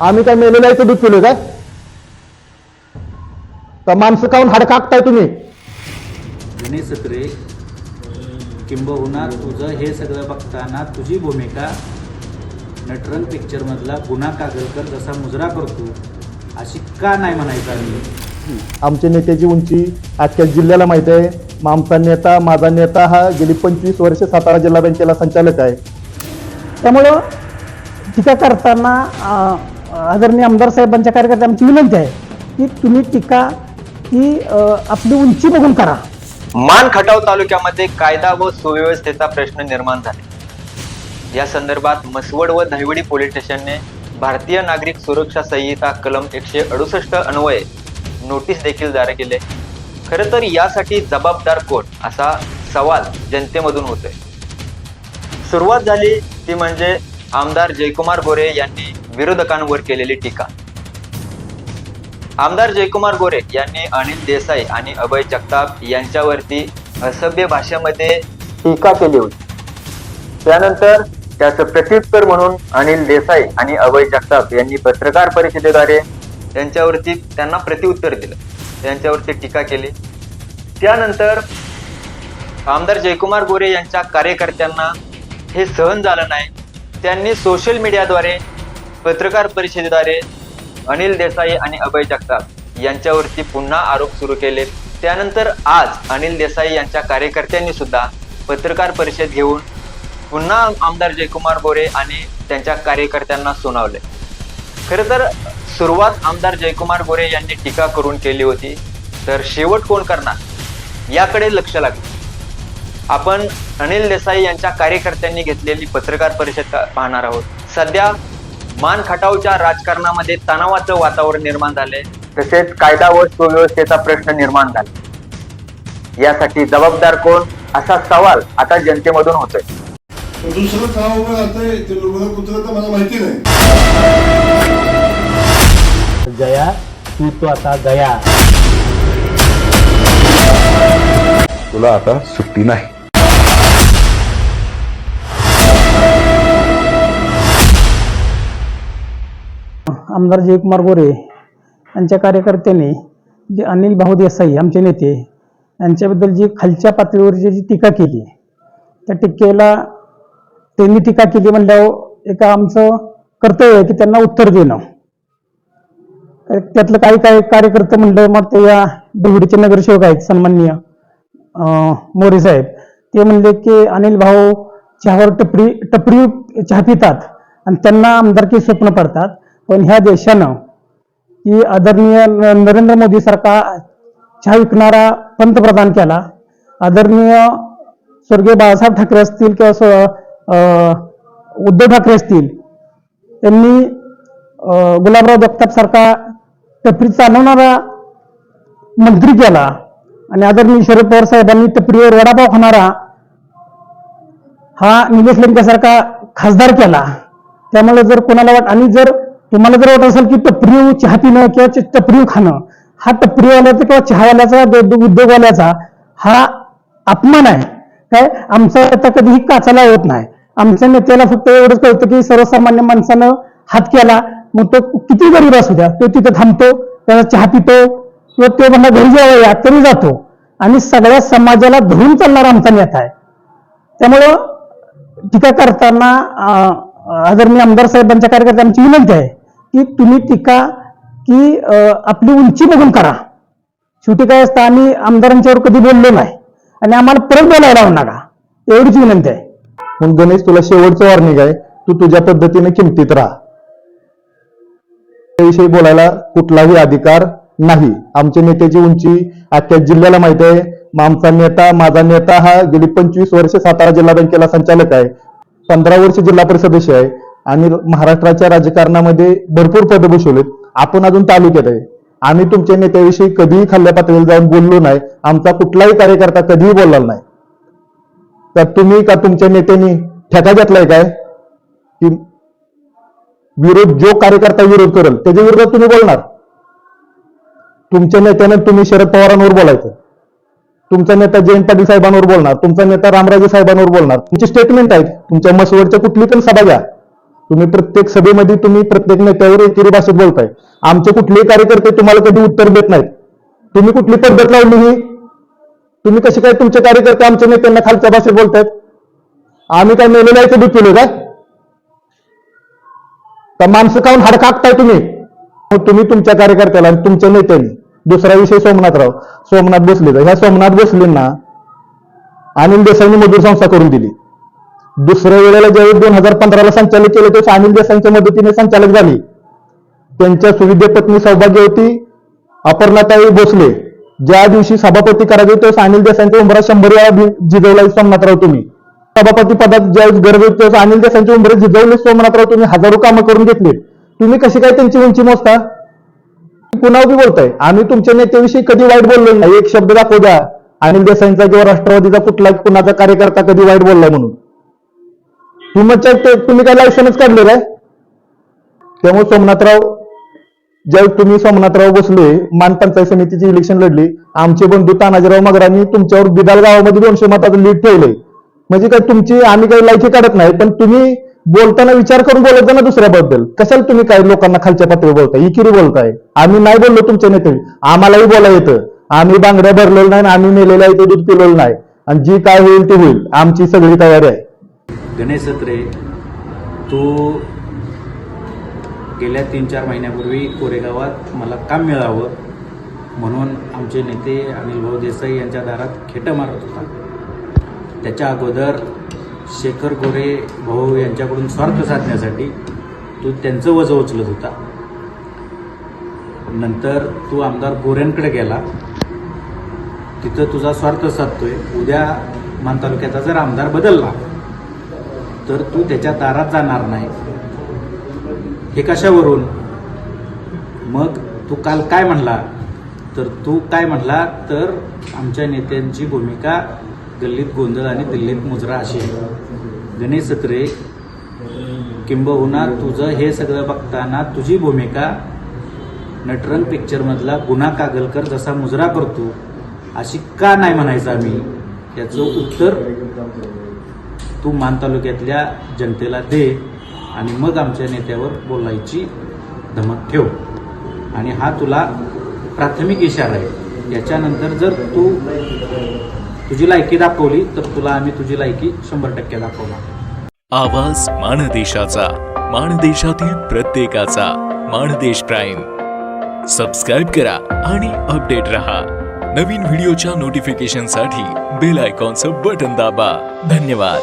आम्ही काय मेलेलं आहे दूध पिलोय काय का माणसं खाऊन हाड कापताय तुम्ही? विनय सत्रे किंबहुना तुझं हे सगळं बघताना तुझी भूमिका नटरंग पिक्चरमधला गुन्हा कागलकर जसा मुजरा करतो अशी का नाही म्हणायचं आम्ही आमच्या नेत्याची उंची अख्ख्या जिल्ह्याला माहिती आहे. मग आमचा नेता माझा नेता हा गेली पंचवीस वर्ष सातारा जिल्हा बँकेला संचालक आहे. त्यामुळं टीका करताना आदरणीय आमदार साहेबांच्या कार्यकर्त्यांची विनंती आहे की तुम्ही टीका ही आपली उंची बघून करा. मान खटाव तालुक्यामध्ये कायदा व सुव्यवस्थेचा प्रश्न निर्माण झाले. या संदर्भात मसवड व दहिवडी पोलीस स्टेशनने भारतीय नागरिक सुरक्षा संहिता कलम एकशे अडुसष्ट अन्वये नोटीस देखील जारी केले. खरं तर यासाठी जबाबदार कोण असा सवाल जनतेमधून होतोय. सुरुवात झाली ती म्हणजे आमदार जयकुमार गोरे यांनी विरोधकांवर केलेली टीका. आमदार जयकुमार गोरे यांनी अनिल देसाई आणि अभय जगताप यांच्यावरती असभ्य भाषेमध्ये टीका केली होती. त्यानंतर त्याचं प्रत्युत्तर म्हणून अनिल देसाई आणि अभय जगताप यांनी पत्रकार परिषदेद्वारे त्यांच्यावरती त्यांना प्रत्युत्तर दिलं. त्यांच्यावरती टीका केली. त्यानंतर आमदार जयकुमार गोरे यांच्या कार्यकर्त्यांना हे सहन झालं नाही. त्यांनी सोशल मीडियाद्वारे पत्रकार परिषदेद्वारे अनिल देसाई आणि अभय जगताप यांच्यावरती पुन्हा आरोप सुरू केले. त्यानंतर आज अनिल देसाई यांच्या कार्यकर्त्यांनी सुद्धा पत्रकार परिषद घेऊन पुन्हा आमदार जयकुमार गोरे आणि त्यांच्या कार्यकर्त्यांना सुनावले. खरं तर सुरुवात आमदार जयकुमार गोरे यांनी टीका करून केली होती तर शेवट कोण करणार? याकडे लक्ष लागले. आपण अनिल देसाई यांच्या कार्यकर्त्यांनी घेतलेली पत्रकार परिषद का- पाहणार आहोत. सध्या मान खटावच्या राजकारणामध्ये तणावाचं वातावरण निर्माण झाले तसेच कायदा व सुव्यवस्थेचा प्रश्न निर्माण झाला. यासाठी जबाबदार कोण? असा सवाल आता जनतेमधून होतोय. दुसरं का उभं राहतंय ते कुत्र तर मला माहिती नाही. जया तू तो आता गया तुला आता सुट्टी नाही. आमदार जयकुमार गोरे यांच्या कार्यकर्त्यांनी जे अनिल भाऊ देसाई आमचे नेते यांच्याबद्दल जी खालच्या पातळीवरची जी टीका केली त्या टीकेला त्यांनी टीका केली म्हणल्यावर एका आमचं कर्तव्य आहे की त्यांना उत्तर देणं. त्यातलं काही काही कार्यकर्ते म्हणलं मग ते या दहिवडीचे नगरसेवक आहेत सन्माननीय अं, मोरे साहेब ते म्हणले की अनिल भाऊ चहावर टपरी टपरी चहा पितात आणि त्यांना आमदारकी स्वप्न पडतात. पण ह्या देशानं की आदरणीय नरेंद्र मोदी सरकार चहा विकणारा पंतप्रधान केला. आदरणीय स्वर्गीय बाळासाहेब ठाकरे असतील किंवा अं, उद्धव ठाकरे असतील त्यांनी गुलाबराव जगताप सारखा टपरी चालवणारा मंत्री केला. आणि आदरणीय शरद पवार साहेबांनी टपरीवर वडापाव खाणारा हा निलेश लंकेसारखा खासदार केला. त्यामुळे जर कोणाला वाट आणि जर तुम्हाला जर वाटत असेल की टपरी चहा पिणं किंवा टपरीव टपरी खाणं हा टपरीवाल्याचा किंवा चहावाल्याचा उद्योगवाल्याचा हा अपमान आहे. काय? आमचा नेता कधीही काचाला होत नाही. आमच्या नेत्याला फक्त एवढंच कळतं की सर्वसामान्य माणसानं हात केला मग तो किती गरीब असू द्या तो तिथं थांबतो त्याचा चहा पितो किंवा तो म्हणला घरी जेव्हा तरी जातो. आणि सगळ्या समाजाला धरून चालणारा आमचा नेता आहे. त्यामुळं टीका करताना आदरणीय आमदार साहेबांच्या कार्यकर्त्यांची विनंती आहे की तुम्ही टीका की आपली उंची बघून करा. शेवटी काय असतं आम्ही आमदारांच्यावर कधी बोललो नाही आणि आम्हाला परत बोलायला लावू नका. एवढीच विनंती आहे. म्हणून गणेश तुला शेवटचं वॉर्निंग आहे. तू तुझ्या पद्धतीने किमतीत राहा. त्याविषयी बोलायला कुठलाही अधिकार नाही. आमच्या नेत्याची उंची अख्ख्या जिल्ह्याला माहिती आहे. मग आमचा नेता माझा नेता हा गेली पंचवीस वर्ष सातारा जिल्हा बँकेला संचालक आहे. पंधरा वर्ष जिल्हा परिषद सदस्य आहे आणि महाराष्ट्राच्या राजकारणामध्ये भरपूर पद भूषवलेत. आपण अजून तालुक्यात आहे. आम्ही तुमच्या नेत्याविषयी कधीही खाल्ल्या पातळीवर जाऊन बोललो नाही. आमचा कुठलाही कार्यकर्ता कधीही बोलला नाही. तर तुम्ही का तुमच्या नेत्यांनी ठेका घेतलाय काय? की विरोध जो कार्यकर्ता विरोध करेल त्याच्या विरोधात तुम्ही बोलणार. तुमच्या नेत्यानं तुम्ही शरद पवारांवर बोलायचं. तुमचा नेता जयंत पाटील साहेबांवर बोलणार तुमचा नेता रामराजे साहेबांवर बोलणार. तुमची स्टेटमेंट आहेत. तुमच्या मसवडच्या कुठली पण सभा घ्या. तुम्ही प्रत्येक सभेमध्ये तुम्ही प्रत्येक नेत्यावर एकेरी भाषेत बोलताय. आमचे कुठलेही कार्यकर्ते तुम्हाला कधी उत्तर देत नाहीत. तुम्ही कुठली पद्धत लावली ही तुम्ही कसे काय तुमचे कार्यकर्ते आमच्या नेत्यांना खालच्या भाषेत बोलतायत? आम्ही काय मेलेलं आहे कधी केलं काय तर माणसं खाऊन हाड कापताय तुम्ही? तुम्ही तुमच्या कार्यकर्त्याला आणि तुमच्या नेत्यांनी. दुसरा विषय सोमनाथराव. सोमनाथ भोसलेचा ह्या सोमनाथ भोसलेंना अनिल देसाईंनी मजूर संस्था करून दिली. दुसऱ्या वेळेला ज्यावेळी दोन हजार पंधराला संचालक केले त्यावेळेस अनिल देसाईंच्या मदतीने संचालक झाली. त्यांच्या सुविधे पत्नी सौभाग्यवती अपर्णाताई भोसले ज्या दिवशी सभापती करायचे त्यावेळेस अनिल देसाईंच्या उंबरा शंभर वेळा जिजवला सोमनाथराव तुम्ही. सभापती पदात ज्यावेळेस गरज होती त्यावेळेस अनिल देसाईंच्या उंबरे जिजवले सोमनाथराव तुम्ही हजारो कामं करून घेतली तुम्ही कशी काय त्यांची उंची मोजता? कुणावर बी बोलताय? आम्ही तुमच्या नेत्याविषयी कधी वाईट बोललो नाही. एक शब्द दाखवू द्या. अनिल देसाईंचा किंवा राष्ट्रवादीचा कुठला कुणाचा कार्यकर्ता कधी वाईट बोललाय म्हणून. तुमच्या तुम्ही काय लायसनच काढले आहे त्यामुळे सोमनाथराव ज्यावेळी तुम्ही सोमनाथराव बसले मान पंचायत समितीची इलेक्शन लढली आमचे बंधू तानाजीराव मगरांनी तुमच्यावर बिदाल गावामध्ये दोनशे मताचं लीड ठेवले म्हणजे काय तुमची आम्ही काही लायकी काढत नाही पण तुम्ही बोलताना विचार करून बोलत जा ना दुसऱ्याबद्दल. कशाला तुम्ही काही लोकांना खालच्या पातळीवर बोलताय? इकिरी बोलताय. आम्ही नाही बोललो तुमच्या नेते. आम्हालाही बोला येतं. आम्ही बांगड्या भरलेलं नाही आम्ही मेलेलं आहे ते दूध पिलेलं नाही. आणि जी काय होईल ते होईल. आमची सगळी तयारी आहे. गणेश सत्रे तू गेल्या तीन चार महिन्यापूर्वी कोरेगावात मला काम मिळावं म्हणून आमचे नेते अनिल भाऊ देसाई यांच्या दारात खेटं मारत होता. त्याच्या अगोदर शेखर गोरे भाऊ यांच्याकडून स्वार्थ साधण्यासाठी तू त्यांचं वजं उचलत होता. नंतर तू आमदार गोऱ्यांकडे गेला. तिथं तुझा स्वार्थ साधतोय. उद्या मान तालुक्याचा जर आमदार बदलला तर तू त्याच्या दारात जाणार नाही. हे कशावरून? मग तू काल काय म्हणला? तर तू काय म्हणला? तर आमच्या नेत्यांची भूमिका गल्लीत गोंधळ आणि दिल्लीत मुजरा अशी. गणेश सत्रे किंबहुना तुझं हे सगळं बघताना तुझी भूमिका. नटरंग पिक्चरमधला गुन्हा कागलकर जसा मुजरा करतो अशी का नाही म्हणायचं आम्ही याचं उत्तर तू मान तालुक्यातल्या जनतेला दे आणि मग आमच्या नेत्यावर बोलायची धमक ठेव. आणि हा तुला प्राथमिक इशारा आहे. याच्यानंतर जर तू तुझी लायकी दाखवली तर तुला आम्ही तुझी लायकी शंभर टक्के दाखवणार. आवाज माणदेशाचा माणदेशातील प्रत्येकाचा माणदेश प्राईम. सबस्क्राईब करा आणि अपडेट रहा. नवीन व्हिडिओच्या नोटिफिकेशनसाठी बेल आयकॉनचं बटन दाबा. धन्यवाद.